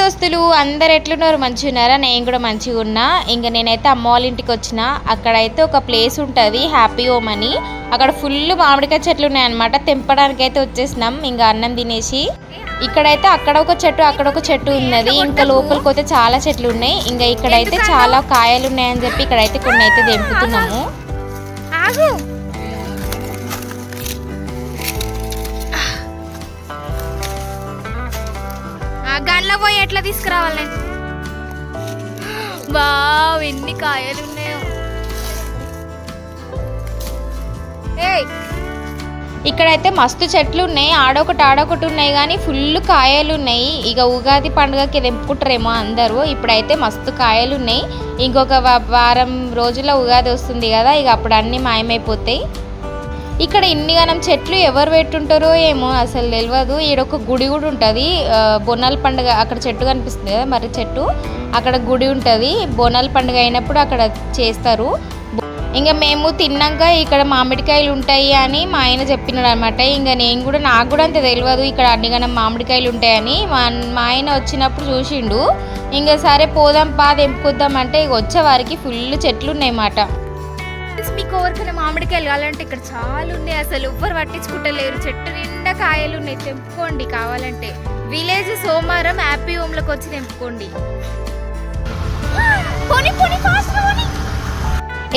దోస్తులు అందరు ఎట్లున్నారు? మంచిగా ఉన్నారా? నేను కూడా మంచిగా ఉన్నా. ఇంకా నేనైతే అమ్మ వాళ్ళ ఇంటికి వచ్చిన. అక్కడైతే ఒక ప్లేస్ ఉంటుంది హ్యాపీ హోమ్ అని. అక్కడ ఫుల్ మామిడికాయ చెట్లు ఉన్నాయన్నమాట. తెంపడానికి అయితే వచ్చేసినాం. ఇంకా అన్నం తినేసి ఇక్కడైతే అక్కడ ఒక చెట్టు అక్కడ ఒక చెట్టు ఉన్నది. ఇంకా లోపలికి అయితే చాలా చెట్లు ఉన్నాయి. ఇంకా ఇక్కడైతే చాలా కాయలు ఉన్నాయని చెప్పి ఇక్కడైతే కొన్ని అయితే తెంపుతున్నాము గన్లో పోయి ఎట్లా తీసుకురావాలి నేను? వావ్ ఎన్ని కాయలు ఉన్నాయో. ఏయ్! ఇక్కడైతే మస్తు చెట్లు ఉన్నాయి. ఆడొకటి ఆడొకటి ఉన్నాయి కానీ ఫుల్ కాయలు ఉన్నాయి. ఇక ఉగాది పండుగకి తెంపుకుంటారేమో అందరూ. ఇప్పుడైతే మస్తు కాయలు ఉన్నాయి. ఇంకొక వారం రోజుల్లో ఉగాది వస్తుంది కదా ఇక అప్పుడు అన్నీ మాయమైపోతాయి. ఇక్కడ ఇన్ని గనం చెట్లు ఎవరు పెట్టుంటారో ఏమో అసలు తెలియదు ఈడొక గుడి కూడా ఉంటుంది. బొనాల బోనాల పండుగ అక్కడ చెట్టు కనిపిస్తుంది కదా మరి చెట్టు. అక్కడ గుడి ఉంటుంది. బోనాల పండుగ అయినప్పుడు అక్కడ చేస్తారు. ఇంకా మేము తిన్నాక ఇక్కడ మామిడికాయలు ఉంటాయి అని మా ఆయన చెప్పినాడు అనమాట ఇంకా నేను కూడా నాకు కూడా అంత తెలియదు ఇక్కడ అన్ని గనం మామిడికాయలు ఉంటాయని. మా మా ఆయన వచ్చినప్పుడు చూసిండు. ఇంకా సరే పోదాం పా తెంపుకొద్దాం అంటే ఇక వచ్చే వారికి ఫుల్ చెట్లు ఉన్నాయి అన్నమాట ఫ్రెండ్స్, మీకు కోరికన మామిడికాయలు కావాలంటే ఇక్కడ చాలా ఉన్నాయి అసలు ఎవ్వరు పట్టించుకుంటలేరు. చెట్టు నిండా కాయలు ఉన్నాయి తెంపుకోండి కావాలంటే. విలేజ్ సోమవారం హ్యాపీ హోమ్లోకి వచ్చి తెంపుకోండి. ఎందుకంటే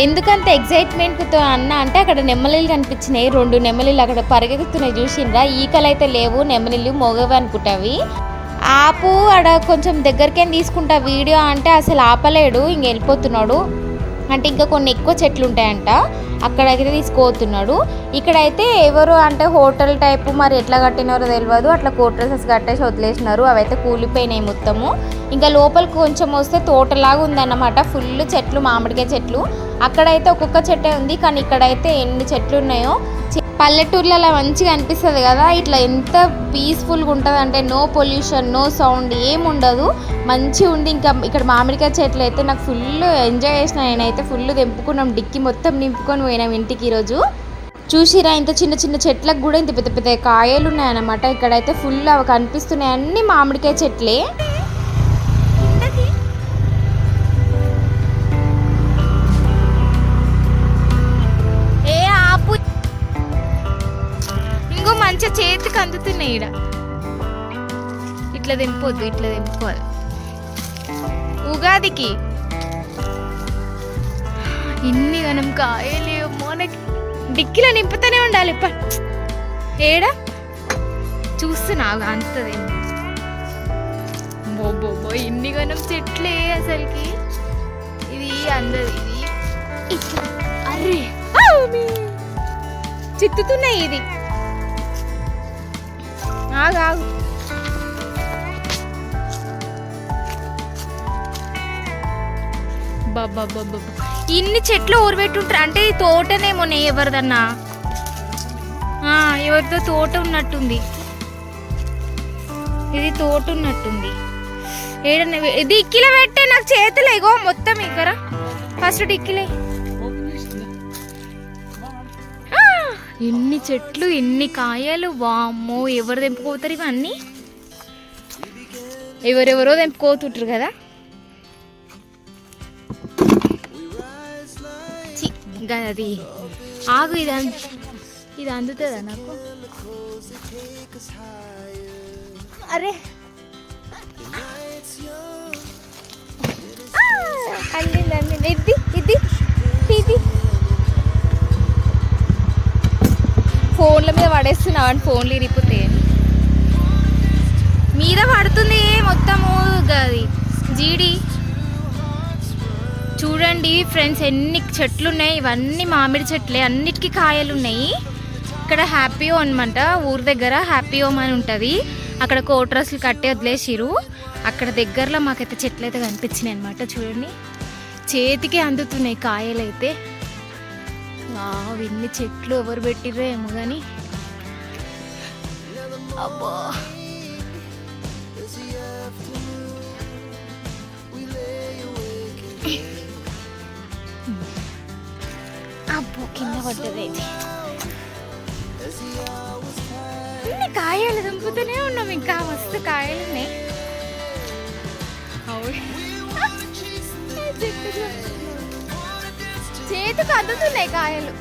ఎందుకంత ఎగ్జైట్మెంట్తో అన్న అంటే అక్కడ నెమ్మలీలు కనిపించినాయి. రెండు నెమ్మలీలు అక్కడ పరిగెత్తుతున్నాయి. చూసిండ్రా ఈకలు అయితే లేవు. నెమ్మలీలు మోగవి అనుకుంటావి. ఆపు ఆడ కొంచెం దగ్గరికేం తీసుకుంటా వీడియో అంటే అసలు ఆపలేడు. ఇంక వెళ్ళిపోతున్నాడు. అంటే ఇంకా కొన్ని ఎక్కువ చెట్లు ఉంటాయంట. అక్కడైతే తీసుకుపోతున్నాడు. ఇక్కడైతే ఎవరు అంటే హోటల్ టైపు మరి ఎట్లా కట్టినారో తెలియదు అట్లా కోట్రసెస్ కట్టేసి వదిలేసినారు. అవైతే కూలిపోయినాయి మొత్తము. ఇంకా లోపలికి కొంచెం వస్తే తోటలాగా ఉందన్నమాట. ఫుల్ చెట్లు మామిడికాయ చెట్లు. అక్కడైతే ఒక్కొక్క చెట్టే ఉంది. కానీ ఇక్కడైతే ఎన్ని చెట్లు ఉన్నాయో చి- పల్లెటూర్లలో మంచిగా అనిపిస్తుంది కదా ఇట్లా ఎంత పీస్ఫుల్గా ఉంటుంది అంటే నో పొల్యూషన్ నో సౌండ్ ఏం ఉండదు. మంచిగా ఉంది ఇంకా ఇక్కడ మామిడికాయ చెట్లు అయితే నాకు ఫుల్ ఎంజాయ్ చేసిన నేనైతే ఫుల్ తెంపుకున్నాం. డిక్కి మొత్తం నింపుకొని పోయినాం ఇంటికి ఈరోజు. చూసిరా ఇంత చిన్న చిన్న చెట్లకు కూడా ఇంత పెద్ద పెద్ద కాయలు ఉన్నాయన్నమాట. ఇక్కడైతే ఫుల్ అవి కనిపిస్తున్నాయి అన్ని మామిడికాయ చెట్లే. ఇంకో చేతికి అందుతున్నాయి ఈడ. ఇట్లా తెంపొద్దు ఇట్లా తెంపుకోవాలి. ఉగాదికి ఇన్ని గనం కాయలేవు మనకి డిక్కిలో నింపుతూనే ఉండాలి ఇప్ప ఏడా? చూస్తున్నా అంతది బొబ్బో ఇన్ని గనం చెట్లే అసలుకి. ఇది అందది ఇది. అరే చిత్తుతున్నాయి ఇది. ఆగు ఆగు. ఇన్ని చెట్లు ఊరబెట్టుంటారు అంటే ఈ తోటనేమోనే ఎవరిదన్నా? ఎవరితో ఎవరిదో తోట ఉన్నట్టుంది. ఇది తోట ఉన్నట్టుంది. ఏడన్నా డిక్కిలో పెట్టే నాకు చేతులు ఇగో మొత్తం ఇక్కడ. ఫస్ట్ డిక్కిలే. ఎన్ని చెట్లు ఎన్ని కాయలు వామ్మో ఎవరు తెంపుకోతారు ఇవన్నీ? ఎవరెవరో తెంపుకోతుంటారు కదా? చి, అది ఆగు ఇది ఇది అందుతుందా నాకు? అరే! ఆ, అందింది అందింది ఇది ఇది ఇది. ఫోన్ల మీద పడేస్తున్నావు అని ఫోన్లు ఇరిగిపోతే. మీద పడుతుంది మొత్తము గది జీడి. చూడండి ఫ్రెండ్స్ ఎన్ని చెట్లు ఉన్నాయి ఇవన్నీ మామిడి చెట్లే. అన్నిటికీ కాయలు ఉన్నాయి ఇక్కడ హ్యాపీ హోమ్ అనమాట ఊరి దగ్గర హ్యాపీ హోమ్ అని ఉంటుంది. అక్కడ కోట్రస్లు కట్టి వదిలేసిరు అక్కడ దగ్గరలో మాకైతే చెట్లు అయితే కనిపించినాయి అనమాట చూడండి. చేతికి అందుతున్నాయి కాయలు అయితే ఇన్ని చెట్లు ఎవరు పెట్టిర్రో ఏమో కానీ అబ్బో. అబ్బో కింద పడ్డది ఇది. కాయలు దింపుతూనే ఉన్నాం ఇంకా మస్తు కాయలు ఉన్నాయి. చేతికి అందుతున్నాయి కాయలు.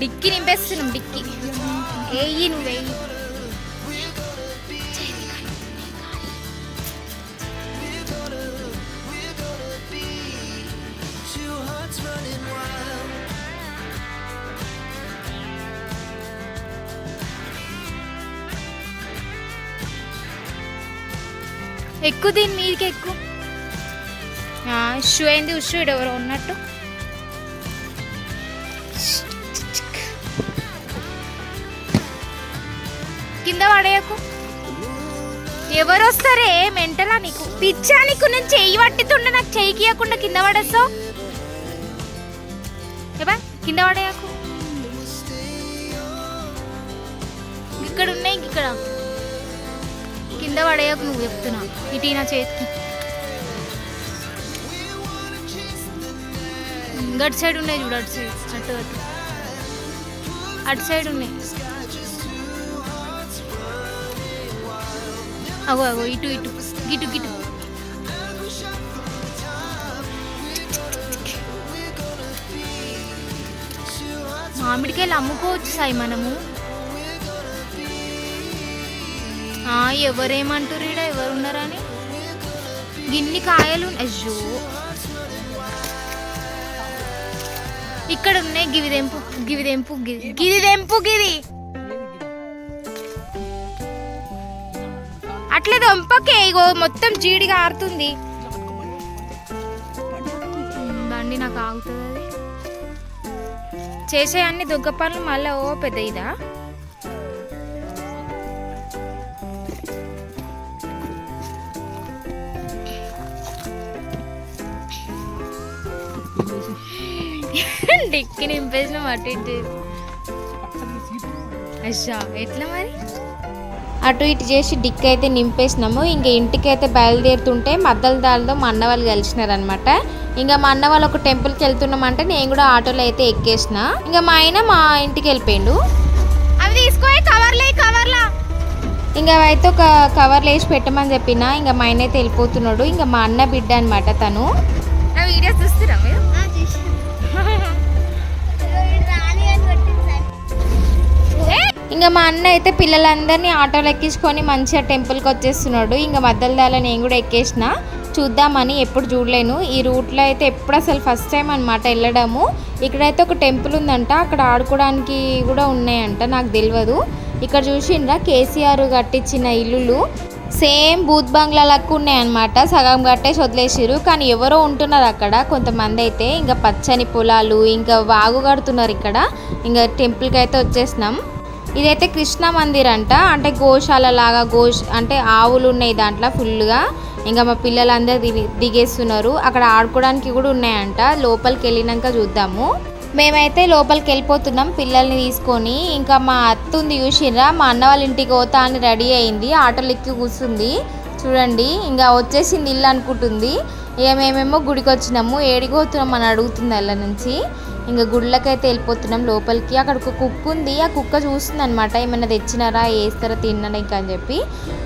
డిక్కి నింపేస్తున్నాం డిక్కి. వేయి నువ్వు వేయి ఎక్కువ దీని మీదకి ఎక్కువ. ఉషు అయింది ఉషు ఈడ ఎవరో ఉన్నట్టు. కింద పడేయకు. ఎవరు వస్తారే? మెంటలా నీకు? పిచ్చా నీకు నేను చెయ్యి పట్టుతుండే నాకు చెయ్యి గీయకుండా కింద పడేస్తావు? ఏబా కింద పడేయకు. ఇక్కడ ఉన్నాయి ఇక్కడ. కింద పడేయకు నువ్వు చెప్తున్నా. ఇటు నా చేతికి. గట్ సైడ్ ఉన్నాయి చూడు అటు సైడ్ అటు అటు అటు సైడ్ ఉన్నాయి. అగో అగో ఇటు ఇటు. గిటు గిటు. మామిడికాయలు అమ్ముకోవచ్చు సాయి మనము. ఆ, ఎవరేమంటారు ఈడ ఎవరున్నారని? గిన్ని కాయలు అయ్యో. ఇక్కడ ఉన్నాయి గివిదెంపు గివిదెంపు గిది గిదిదెంపు గిది. అట్లా దొంపకే ఇగో మొత్తం జీడిగా ఆరుతుంది. బండి నాకు ఆగుతుంది అది చేసే అన్ని దుగ్గ పనులు మళ్ళీ ఓ పెద్ద ఇదా? డిక్కి నింపేసిన అటు ఇటు. అచ్చా ఎట్లా మరి? అటు ఇటు చేసి డిక్ అయితే నింపేసినాము. ఇంకా ఇంటికైతే బయలుదేరుతుంటే మద్దల దారిలో మా అన్న వాళ్ళు కలిసినారనమాట ఇంకా మా అన్న వాళ్ళు ఒక టెంపుల్కి వెళ్తున్నామంటే నేను కూడా ఆటోలో అయితే ఎక్కేసిన. ఇంకా మా ఆయన మా ఇంటికి వెళ్ళిపోయిండు. అవి తీసుకో కవర్లే కవర్లా ఇంకా అయితే ఒక కవర్లో వేసి పెట్టమని చెప్పిన. ఇంకా మా ఆయన అయితే వెళ్ళిపోతున్నాడు. ఇంకా మా అన్న బిడ్డ అనమాట తను. వీడియోస్ చూస్తురా ఇంకా మా అన్న అయితే పిల్లలందరినీ ఆటోలో ఎక్కించుకొని మంచిగా టెంపుల్కి వచ్చేస్తున్నాడు. ఇంకా మధ్యలో దాలని నేను కూడా ఎక్కేసిన. చూద్దామని ఎప్పుడు చూడలేను. ఈ రూట్లో అయితే ఎప్పుడు అసలు ఫస్ట్ టైం అనమాట వెళ్ళడము. ఇక్కడైతే ఒక టెంపుల్ ఉందంట. అక్కడ ఆడుకోవడానికి కూడా ఉన్నాయంట. నాకు తెలియదు ఇక్కడ చూసిండ్రా? కేసీఆర్ కట్టించిన ఇల్లులు. సేమ్ బూత్ బంగ్లా లెక్క ఉన్నాయన్నమాట. సగం కట్టేసి వదిలేసిరు కానీ ఎవరో ఉంటున్నారు అక్కడ. కొంతమంది అయితే ఇంకా పచ్చని పొలాలు ఇంకా వాగు కడుతున్నారు ఇక్కడ. ఇంకా టెంపుల్కి అయితే వచ్చేసినాం. ఇదైతే కృష్ణ మందిర్ అంట. అంటే గోశాల లాగా గోష్ అంటే ఆవులు ఉన్నాయి దాంట్లో ఫుల్గా ఇంకా మా పిల్లలందరూ దిగి దిగేస్తున్నారు. అక్కడ ఆడుకోవడానికి కూడా ఉన్నాయంట. లోపలికి వెళ్ళినాక చూద్దాము. మేమైతే లోపలికి వెళ్ళిపోతున్నాం పిల్లల్ని తీసుకొని. ఇంకా మా అత్త ఉంది చూసిర్రా మా అన్న వాళ్ళ ఇంటికి పోతా అని రెడీ అయింది. ఆటోలు ఎక్కి కూర్చుంది. చూడండి ఇంకా వచ్చేసింది ఇల్లు అనుకుంటుంది. ఇక మేమేమో గుడికి వచ్చినాము ఏడికి పోతున్నాం అని అడుగుతుంది అలా నుంచి. ఇంకా గుళ్ళకైతే వెళ్ళిపోతున్నాం. లోపలికి అక్కడ ఒక కుక్క ఉంది. ఆ కుక్క చూస్తుంది అనమాట ఏమైనా తెచ్చినారా వేస్తారా తినడానికి అని చెప్పి.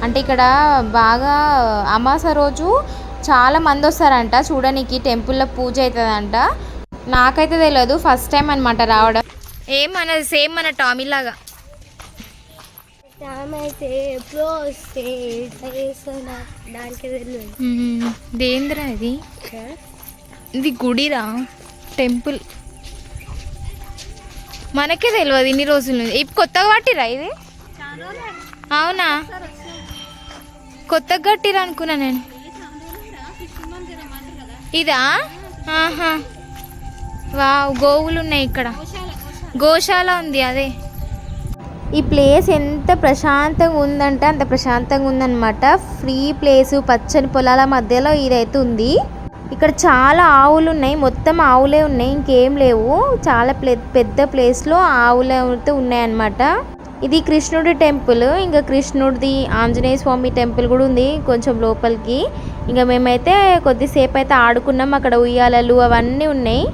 అంటే ఇక్కడ బాగా అమాస రోజు చాలా మంది వస్తారంట. చూడడానికి టెంపుల్లో పూజ అవుతుందంట. నాకైతే తెలియదు ఫస్ట్ టైం అనమాట రావడం. ఏం సేమ్ మన టామీ లాగా. దేంద్రా ఇది? ఇది గుడిరా? టెంపుల్. మనకే తెలియదు ఇన్ని రోజుల నుంచి. ఇప్పుడు కొత్తగా పట్టిరా ఇది? అవునా? కొత్తగా కట్టిరా అనుకున్నా నేను. ఇదా? ఆహా. వావ్ గోవులు ఉన్నాయి ఇక్కడ. గోశాల ఉంది అదే. ఈ ప్లేస్ ఎంత ప్రశాంతంగా ఉందంటే అంత ప్రశాంతంగా ఉందన్నమాట. ఫ్రీ ప్లేసు పచ్చని పొలాల మధ్యలో ఇదైతే ఉంది. ఇక్కడ చాలా ఆవులు ఉన్నాయి మొత్తం ఆవులే ఉన్నాయి ఇంకేం లేవు. చాలా ప్లే పెద్ద ప్లేస్లో ఆవులు అయితే ఉన్నాయన్నమాట. ఇది కృష్ణుడి టెంపుల్ ఇంకా కృష్ణుడిది ఆంజనేయ స్వామి టెంపుల్ కూడా ఉంది కొంచెం లోపలికి. ఇంకా మేమైతే కొద్దిసేపు అయితే ఆడుకున్నాం అక్కడ ఉయ్యాలలు అవన్నీ ఉన్నాయి.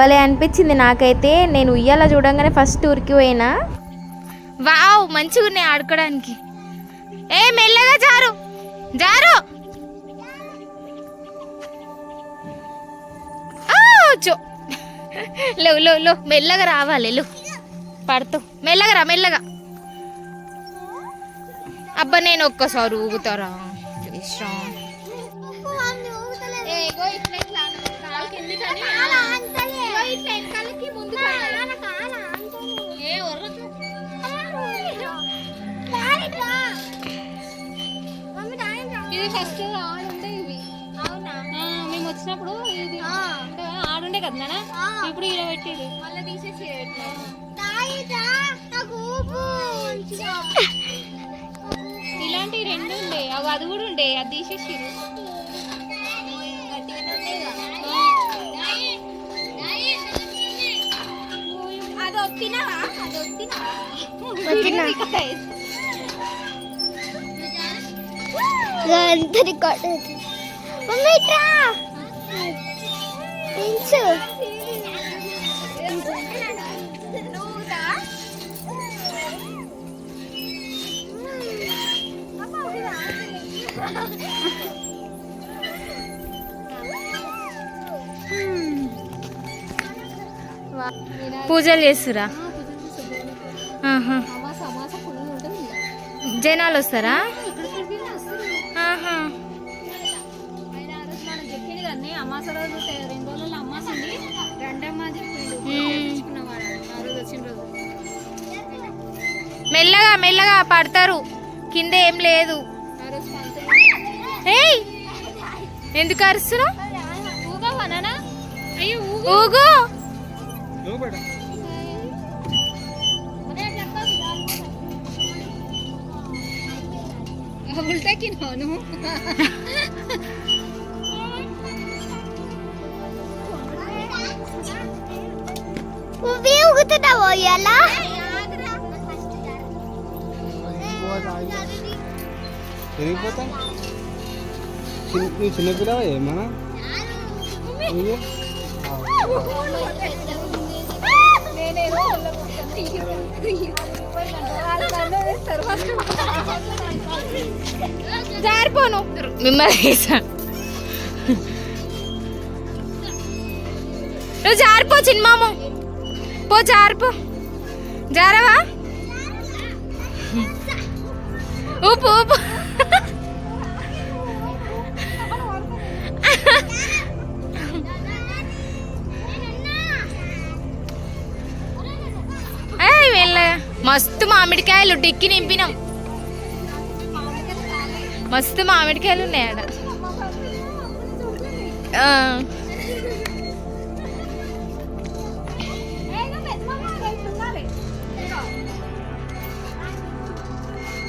భలే అనిపించింది నాకైతే. నేను ఉయ్యాల చూడంగానే ఫస్ట్ ఊరికి పోయినా. వావ్ మంచిగా ఉన్నాయి ఆడుకోవడానికి ఏ మెల్లగా జారు. జారు. ఆ, చో లో లో లో మెల్లగా రావాలి లో. పడుతూ. మెల్లగా రా మెల్లగా. అబ్బా నేను ఒక్కసారి ఊగుతారా? ఒర్రకు. ఇది ఫస్ట్ ఇవి. అవునా? మేము వచ్చినప్పుడు ఇది. ఆడుండే కదా నాన్న ఇప్పుడు మళ్ళీ తీసేసి ఇలాంటివి రెండు ఉండే. అవి అది కూడా ఉండే. అది తీసేసిరు అది వత్తినావా అది వత్తినావా అంతా రికార్డ్ మమ్మీ ఇట్రా. పెంచు పూజలు చేస్తురా. జనాలు వస్తారా ఆహా. మ్మ్. మెల్లగా మెల్లగా పడతారు. కింద ఏం లేదు. ఏయ్! ఎందుకు అరుస్తున్నావు? ఊగు! నువ్వే ఊగుతున్నావు ఎలా? పెరిగిపోతా నువ్వు చిన్నపిల్లవా ఏమన్నా నువ్వు? జారిపోను మిమ్మల్ని వేసా నువ్వు జారిపో చిన్నమాము పో జారిపో జారవా ఊపు ఊపు మస్తు మామిడికాయలు డిక్కి నింపినాం. మస్తు మామిడికాయలు ఉన్నాయి ఆడ.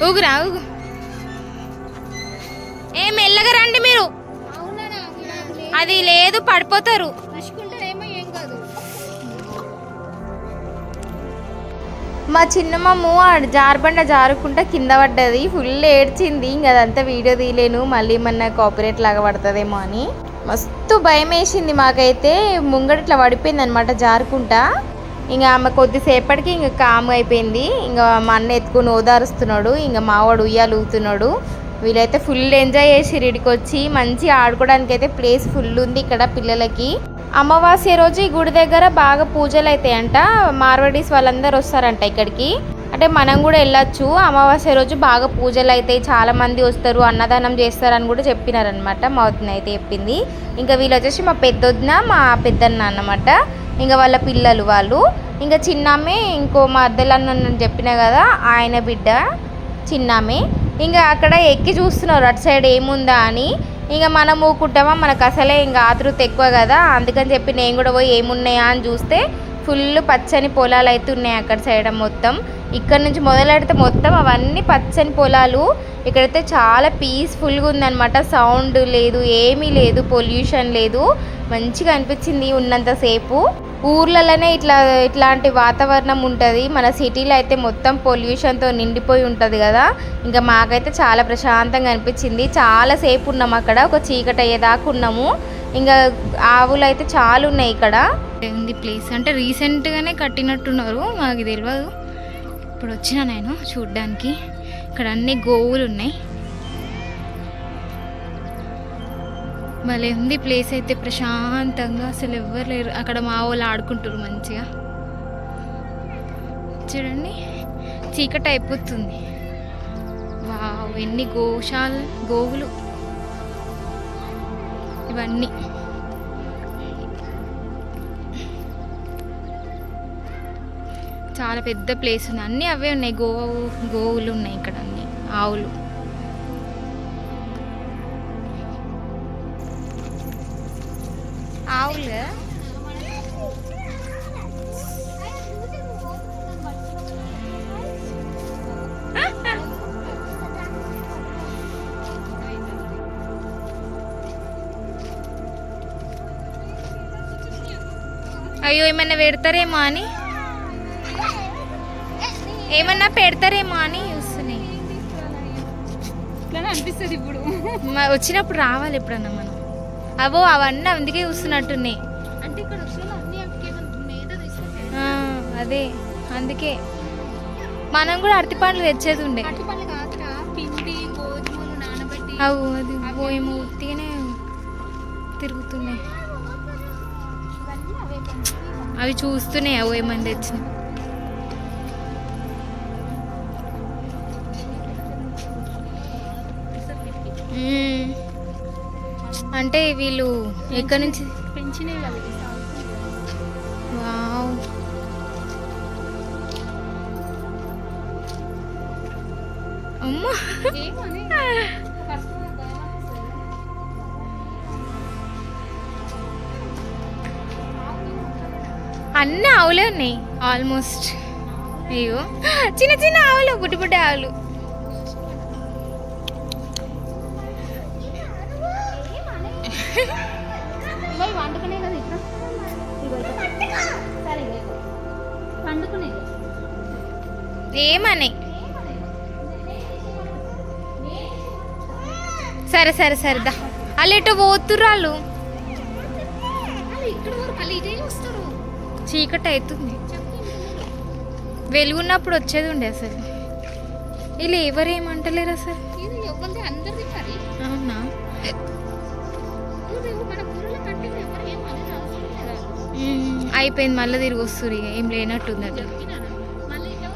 ఊగురా ఊగు. ఏ మెల్లగా రండి మీరు. అది లేదు పడిపోతారు. మా చిన్నమ్మ ఆడ జారబండ జారుకుంటా కింద పడ్డది. ఫుల్ ఏడ్చింది. ఇంక అదంతా వీడియో తీయలేను. మళ్ళీ మన కాపీరేట్ లాగా పడుతుందేమో అని. మస్తు భయం వేసింది మాకైతే. ముంగట ఇట్లా పడిపోయింది అనమాట జారుకుంటా. ఇంకా ఆమె కొద్దిసేపటికి ఇంకా కామ్ అయిపోయింది. ఇంకా మా అన్న ఎత్తుకుని ఓదారుస్తున్నాడు. ఇంకా మావాడు ఉయ్యాలు ఊగుతున్నాడు. వీళ్ళైతే ఫుల్ ఎంజాయ్ చేసి ఇడికి వచ్చి. మంచి ఆడుకోవడానికి అయితే ప్లేస్ ఫుల్ ఉంది ఇక్కడ పిల్లలకి. అమావాస్య రోజు ఈ గుడి దగ్గర బాగా పూజలు అవుతాయంట మార్వడీస్ వాళ్ళందరూ వస్తారంట ఇక్కడికి. అంటే మనం కూడా వెళ్ళొచ్చు. అమావాస్య రోజు బాగా పూజలు అవుతాయి చాలామంది వస్తారు అన్నదానం చేస్తారని కూడా చెప్పినారనమాట మా వదిన అయితే చెప్పింది. ఇంకా వీళ్ళు వచ్చేసి మా పెద్దొదిన మా పెద్దన్న అన్నమాట. ఇంకా వాళ్ళ పిల్లలు వాళ్ళు. ఇంకా చిన్నామే ఇంకో మా అద్దెలన్న చెప్పిన కదా ఆయన బిడ్డ చిన్నామే. ఇంకా అక్కడ ఎక్కి చూస్తున్నారు. అటు సైడ్ ఏముందా అని. ఇంకా మనం ఊకుంటామా? మనకు అసలే ఇంకా ఆతృత ఎక్కువ కదా. అందుకని చెప్పి నేను కూడా పోయి ఏమున్నాయా అని చూస్తే ఫుల్ పచ్చని పొలాలు అయితే ఉన్నాయి అక్కడ సైడ్ మొత్తం. ఇక్కడ నుంచి మొదలెడితే మొత్తం అవన్నీ పచ్చని పొలాలు. ఇక్కడైతే చాలా పీస్ఫుల్గా ఉందన్నమాట. సౌండ్ లేదు ఏమీ లేదు పొల్యూషన్ లేదు. మంచిగా అనిపించింది ఉన్నంతసేపు ఊర్లలోనే ఇట్లా ఇట్లాంటి వాతావరణం ఉంటుంది. మన సిటీలో అయితే మొత్తం పొల్యూషన్తో నిండిపోయి ఉంటుంది కదా. ఇంకా మాకైతే చాలా ప్రశాంతంగా అనిపించింది. చాలా సేపు ఉన్నాం అక్కడ. ఒక చీకటి అయ్యేదాకా ఉన్నాము. ఇంకా ఆవులు అయితే చాలా ఉన్నాయి ఇక్కడ. ఉంది ప్లేస్? అంటే రీసెంట్గానే కట్టినట్టున్నారు. మాకు తెలియదు ఇప్పుడు వచ్చిన నేను చూడ్డానికి. ఇక్కడ అన్ని గోవులు ఉన్నాయి. భలే ఉంది ప్లేస్ అయితే. ప్రశాంతంగా అసలు ఎవ్వరు లేరు. అక్కడ మా వాళ్ళు ఆడుకుంటారు మంచిగా. చూడండి చీకటి అయిపోతుంది. వావ్ ఎన్ని గోశాల గోవులు. ఇవన్నీ. చాలా పెద్ద ప్లేస్ ఉంది అన్నీ అవే ఉన్నాయి. గోవు గోవులు ఉన్నాయి ఇక్కడ అన్ని. ఆవులు. అయ్యో ఏమన్నా పెడతారేమో అని. ఏమన్నా పెడతారేమో అని చూస్తున్నాయి అనిపిస్తుంది ఇప్పుడు. వచ్చినప్పుడు రావాలి ఎప్పుడన్నా మనం. అవో అవన్నీ అందుకే చూస్తున్నట్టున్నాయి. అంటే ఇక్కడ అదే అందుకే. మనం కూడా అరటి పండ్లు తెచ్చేది ఉండే. అవు అది పోయేమో అవి చూస్తున్నాయి అవు ఏమని తెచ్చిన. అంటే వీళ్ళు ఎక్కడి నుంచి పెంచినవి ఆవులే ఉన్నాయి. ఆల్మోస్ట్ అయ్యో. చిన్న చిన్న ఆవులు బుడ్డి బుడ్డి ఆవులు. ఏమని? సరే సరే సరే దా. వాళ్ళు? వాళ్ళు ఇక్కడ చీకటి అవుతుంది వెలుగున్నప్పుడు వచ్చేది ఉండే అసలు. వీళ్ళు ఎవరు ఏమంటలేరు అసలు మరి? అవునా? ఏం. అయిపోయింది మళ్ళీ తిరిగి వస్తురు ఇక. ఏం లేనట్టుంది అది చెప్పినానా మళ్ళీ ఇట్లా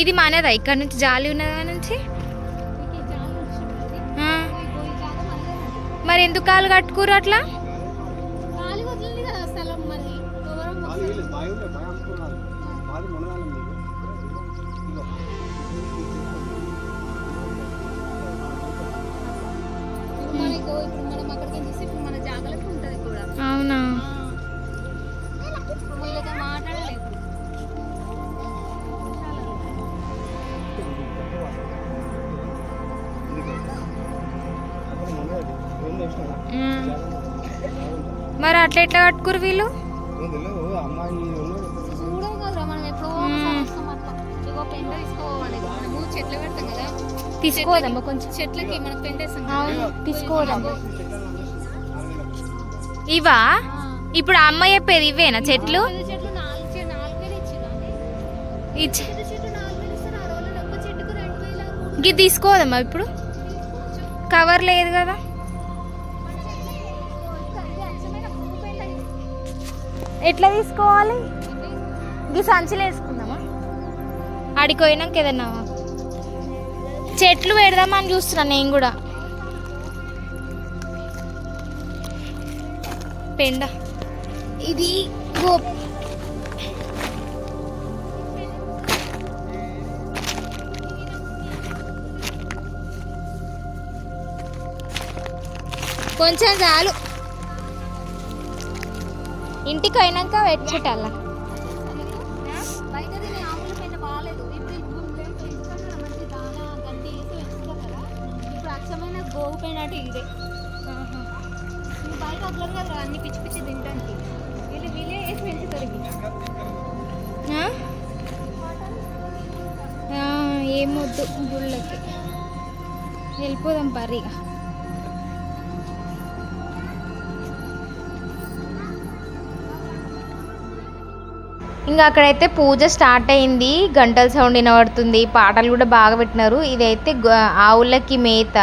ఇది మనదా? ఇక్కడ నుంచి జాలి ఉన్నదా నుంచి. మరి ఎందుకు కాలు కట్టుకురు అట్లా? ఖాళీ వదిలింది కదా స్థలం మరి అట్లా ఎట్లా కట్టుకురు వీళ్ళు? తీసుకోదమ్మా కొంచెం. చెట్లకి మనం పెండేస్తాం తీసుకోదమ్మా ఇవా. ఇప్పుడు అమ్మ చెప్పేది ఇవేనా చెట్లు? ఇది తీసుకోదమ్మా ఇప్పుడు. కవర్ లేదు కదా. ఎట్లా తీసుకోవాలి? ఇది సంచిలో వేసుకుందామా? ఆడికి పోయినాక ఏదన్నా చెట్లు పెడదామని చూస్తున్నా నేను కూడా. పెండ. ఇది గో కొంచెం చాలు. ఇంటికి పెంట ఎందుకంటే మంచి దానా గడ్డి వేసి పెంచుతారు కదా ఇప్పుడు గోవు ఇదే అన్ని పిచ్చి పిచ్చి తింటానికి వీళ్ళు వీళ్ళే వేసి పెంచుతారు ఏమొద్దు గుళ్ళకి. వెళ్ళిపోదాం పరిగా ఇంకా అక్కడైతే పూజ స్టార్ట్ అయింది. గంటల సౌండ్ వినబడుతుంది. పాటలు కూడా బాగా పెట్టినారు. ఇదైతే ఆవులకి మేత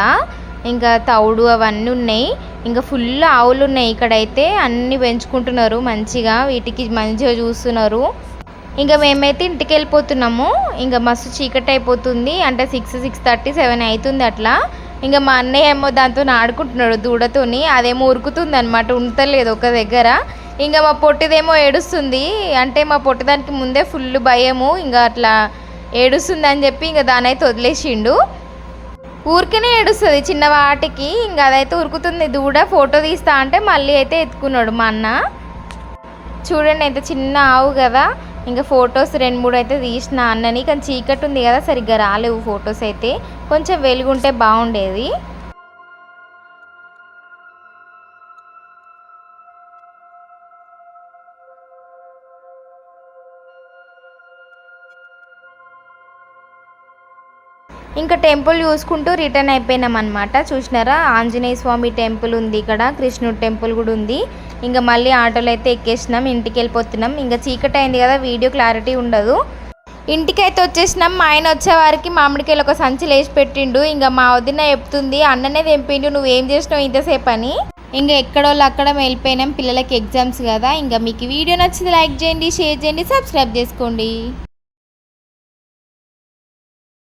ఇంకా తౌడు అవన్నీ ఉన్నాయి. ఇంకా ఫుల్ ఆవులు ఉన్నాయి. ఇక్కడైతే అన్ని పెంచుకుంటున్నారు. మంచిగా వీటికి మంచిగా చూస్తున్నారు. ఇంకా మేమైతే ఇంటికి వెళ్ళిపోతున్నాము. ఇంకా మస్తు చీకటి అయిపోతుంది. అంటే సిక్స్ సిక్స్ థర్టీ సెవెన్ అవుతుంది అట్లా. ఇంకా మా అన్నయ్య ఏమో దాంతో ఆడుకుంటున్నాడు దూడతోని. అదేమో ఉరుకుతుంది అనమాట ఉంటలేదు ఒక దగ్గర. ఇంకా మా పొట్టిదేమో ఏడుస్తుంది. అంటే మా పొట్టిదానికి ముందే ఫుల్ భయము. ఇంకా అట్లా ఏడుస్తుంది అని చెప్పి ఇంకా దాని అయితే వదిలేసిండు. ఊరికనే ఏడుస్తుంది చిన్న వాటికి. ఇంకా అదైతే ఉరుకుతుంది. దూడ ఫోటో తీస్తా అంటే మళ్ళీ అయితే ఎత్తుకున్నాడు మా అన్న. చూడండి అయితే చిన్న ఆవు కదా. ఇంకా ఫొటోస్ రెండు మూడు అయితే తీసిన అన్నని. కానీ చీకటి ఉంది కదా సరిగ్గా రాలేవు ఫొటోస్ అయితే. కొంచెం వెలుగుంటే బాగుండేది. ఇంకా టెంపుల్ చూసుకుంటూ రిటర్న్ అయిపోయినాం అనమాట చూసినారా? ఆంజనేయ స్వామి టెంపుల్ ఉంది ఇక్కడ కృష్ణుడు టెంపుల్ కూడా ఉంది. ఇంకా మళ్ళీ ఆటోలో అయితే ఎక్కేసినాం ఇంటికి వెళ్ళిపోతున్నాం. ఇంకా చీకటి అయింది కదా వీడియో క్లారిటీ ఉండదు. ఇంటికైతే వచ్చేసినాం మా ఆయన వచ్చేవారికి మామిడికాయలు ఒక సంచి లేచి పెట్టిండు. ఇంకా మా వదిన చెప్తుంది అన్ననే తెంపిండు నువ్వేం చేసినావు ఇంతసేపు అని. ఇంకా ఎక్కడోళ్ళు అక్కడ వెళ్ళిపోయినాం పిల్లలకి ఎగ్జామ్స్ కదా. ఇంకా మీకు వీడియో నచ్చింది లైక్ చేయండి షేర్ చేయండి సబ్స్క్రైబ్ చేసుకోండి.